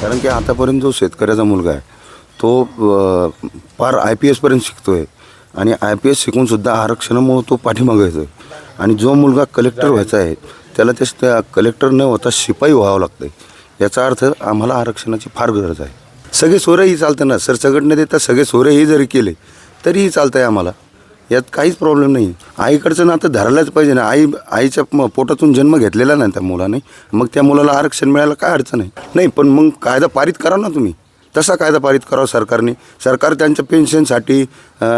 कारण की आतापर्यंत जो शेतकऱ्याचा मुलगा आहे तो पार आय पी एसपर्यंत शिकतो आहे आणि आय पी एस शिकूनसुद्धा आरक्षणामुळं तो पाठीमागं येतो आहे आणि जो मुलगा कलेक्टर व्हायचा आहे त्याला ते त्या कलेक्टर न होता शिपाई व्हावं लागतं आहे याचा अर्थ आम्हाला आरक्षणाची फार गरज आहे. सगळे सोयरेही चालतं ना? सरसगट देता सगळे सोयरेही जरी केले तरीही चालतं आहे आम्हाला. यात काहीच प्रॉब्लेम नाही. आईकडचं नातं धरायलाच पाहिजे ना. आई आईच्या पोटातून जन्म घेतलेला नाही त्या मुलाने. मग त्या मुलाला आरक्षण मिळायला काय अडचण आहे? नाही पण मग कायदा पारित करा ना तुम्ही. तसा कायदा पारित करावा सरकारने. सरकार त्यांच्या पेन्शनसाठी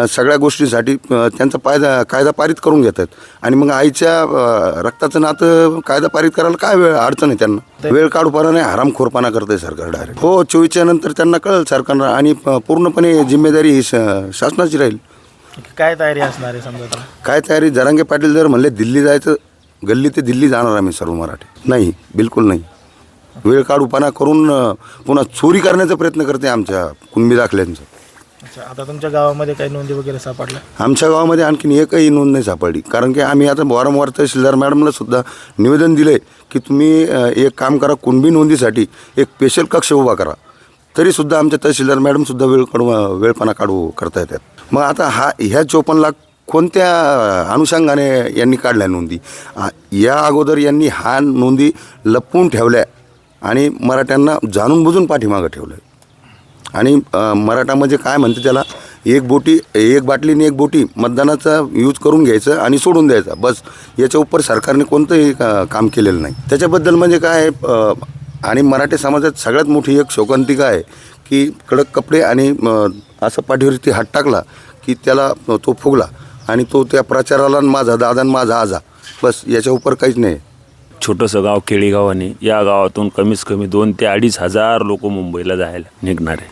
सगळ्या गोष्टीसाठी त्यांचा पायदा कायदा पारित करून घेतात. आणि मग आईच्या रक्ताचं नातं कायदा पारित करायला काय वेळ अडचण आहे त्यांना? वेळ काढूपणा नाही. हरामखोरपणा आहे सरकार डायरेक्ट हो चोवीसच्या नंतर त्यांना कळेल सरकारला आणि प- पूर्णपणे जिम्मेदारी ही श- शासनाची राहील. काय तयारी असणार आहे समजा आता? काय तयारी? जरांगे पाटील जर म्हणले दिल्ली जायचं गल्ली ते दिल्ली जाणार आम्ही सर्व मराठी. नाही बिलकुल नाही. वेळ काढूपणा करून अं, पुन्हा चोरी करण्याचा प्रयत्न करते आमच्या कुणबी दाखल्यांचं. अच्छा आता तुमच्या गावामध्ये काही नोंदी वगैरे सापडल्या? आमच्या गावामध्ये आणखीन एकही नोंद नाही सापडली. कारण की आम्ही आता वारंवार तहसीलदार मॅडमला सुद्धा निवेदन दिलं की तुम्ही अं, एक काम करा कुणबी नोंदीसाठी एक स्पेशल कक्ष उभा करा. तरीसुद्धा आमच्या तहसीलदार मॅडमसुद्धा वेळ काढू वेळपणा काढू करता येतात. मग आता हा ह्या चोपन्न लाख कोणत्या अनुषंगाने यांनी काढल्या नोंदी? या अगोदर यांनी हा नोंदी लपवून ठेवल्या आणि मराठ्यांना जाणून बुजून पाठीमागं ठेवलं आणि मराठा म्हणजे काय म्हणते त्याला? एक बोटी एक बाटलीने एक बोटी मतदानाचा यूज करून घ्यायचं आणि सोडून द्यायचा. बस याच्या उपर सरकारने कोणतंही का- काम केलेलं नाही. त्याच्याबद्दल म्हणजे काय आणि मराठी समाजात सगळ्यात मोठी एक शोकांतिका आहे की कडक कपडे आणि असं पाठीवरती हात टाकला की त्याला तो फुगला आणि तो त्या प्रचाराला माझा दादा माझा आजा. बस याच्या उपर काहीच नाही. छोटंसं गाव केळीगावाने या गावातून कमीच कमी दोन ते अडीच हजार लोक मुंबईला जायला निघणार आहे.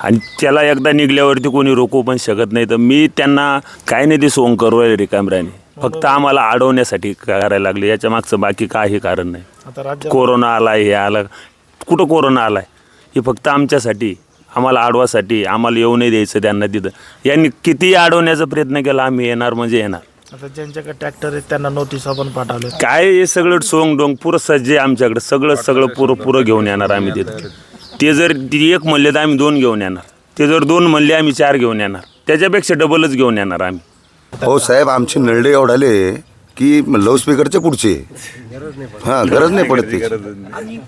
आणि त्याला एकदा निघल्यावरती कोणी रोखू पण शकत नाही. तर मी त्यांना काय नाही ते सोंग करू रिकामऱ्याने फक्त आम्हाला अडवण्यासाठी करायला लागले. याच्या मागचं बाकी काही कारण नाही. आता राज्य कोरोना आला हे आला. कुठं कोरोना आलाय? हे फक्त आमच्यासाठी आम्हाला अडवासाठी आम्हाला येऊ नाही द्यायचं त्यांना तिथं. यांनी किती अडवण्याचा प्रयत्न केला आम्ही येणार म्हणजे येणार. आता ज्यांच्याकडे ट्रॅक्टर आहेत त्यांना नोटीस आपण पाठवले. काय हे सगळं सोंग डोंग पुरं सज्ज आहे आमच्याकडे. सगळं सगळं पुरं पुरं घेऊन येणार आम्ही तिथं. ते जर एक म्हणले तर आम्ही दोन घेऊन येणार. ते जर दोन म्हणले आम्ही चार घेऊन येणार. त्याच्यापेक्षा डबलच घेऊन येणार आम्ही. हो साहेब आमचे नळडे एवढाले की लाऊडस्पीकरचे पुढचे. हां गरज नाही पडत त्याची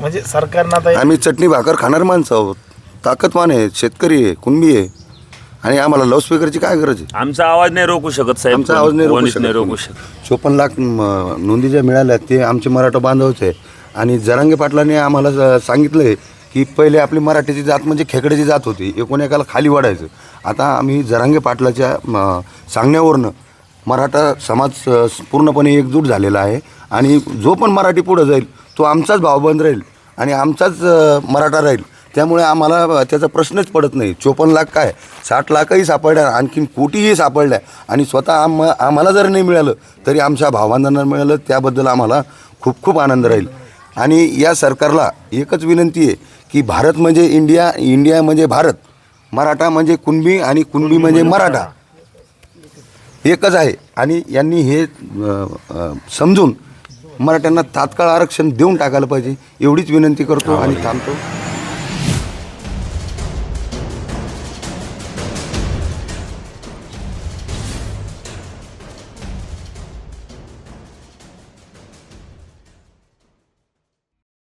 म्हणजे सरकारनं आता आम्ही चटणी भाकर खाणार माणसं आहोत. ताकदवान आहे शेतकरी आहे कुणबी आहे. आणि आम्हाला लाऊडस्पीकरची काय गरज आहे? आमचा आवाज नाही रोखू शकत साहेब. आमचा आवाज नाही रोखू कोणीच नाही रोखू. शकत. चोपन्न लाख म, नोंदी ज्या मिळाल्या ते आमचे मराठा बांधवच आहे. आणि जरांगे पाटलाने आम्हाला स- सांगितलं आहे की पहिले आपली मराठीची जात म्हणजे खेकड्याची जात होती. एकूण एकाला खाली वाढायचं. आता आम्ही जरांगे पाटलाच्या म, सांगण्यावरनं मराठा समाज पूर्णपणे एकजूट झालेला आहे. आणि जो पण मराठी पुढं जाईल तो आमचाच भावबंद राहील आणि आमचाच मराठा राहील. त्यामुळे आम्हाला त्याचा प्रश्नच पडत नाही. चोपन्न लाख काय? साठ लाखही सापडल्या आणखीन कोटीही सापडल्या. आणि स्वतः आम आम्हाला जर नाही मिळालं तरी आमच्या भावबांधांना मिळालं त्याबद्दल आम्हाला खूप खूप आनंद राहील. आणि या सरकारला एकच विनंती आहे की भारत म्हणजे इंडिया इंडिया म्हणजे भारत. मराठा म्हणजे कुणबी आणि कुणबी म्हणजे मराठा. एकच आहे. आणि यांनी हे अ, अ, समजून मराठ्यांना तात्काळ आरक्षण देऊन टाकायला पाहिजे एवढीच विनंती करतो आणि थांबतो.